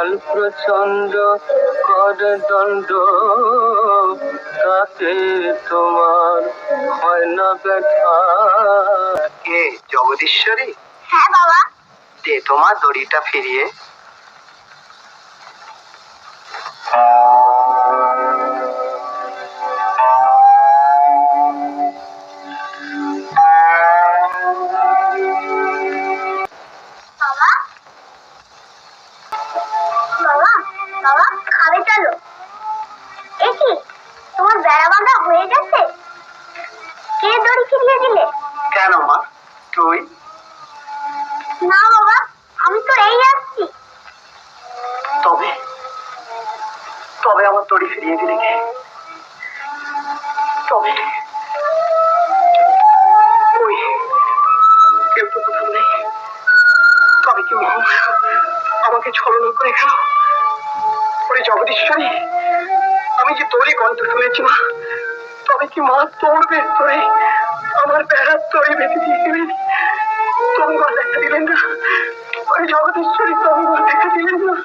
বল প্রচণ্ড কর দণ্ড তাতে তোমার হয় না ব্যথা? কে জগদীশ্বরী? হ্যাঁ বাবা। দে তোমার দড়িটা ফিরিয়ে বাবা খাবে চলো। এ কি তোমার বেড়া বাঁধা হয়ে গেছে? কে দড়ি ফিরিয়ে দিলে? কেন মা? তুই? না বাবা আমি তো এই আসছি। তবে তবে আমার দড়ি ফিরিয়ে দিলে কে? তবে। ওই কেউ তো কোথাও নেই তবে কি আমাকে ছলনা করে গেল ওরে আমি যে তোরই কণ্ঠ শুনেছি, মা, তবে কি মা তোড়বে তোরে আমার বেড়ার তোরে বেঁধে দিয়েছিলেন। তোর মা দেখা দিলেন না। ওই জগদীশ্বরী তোর মা দেখা দিলেন না।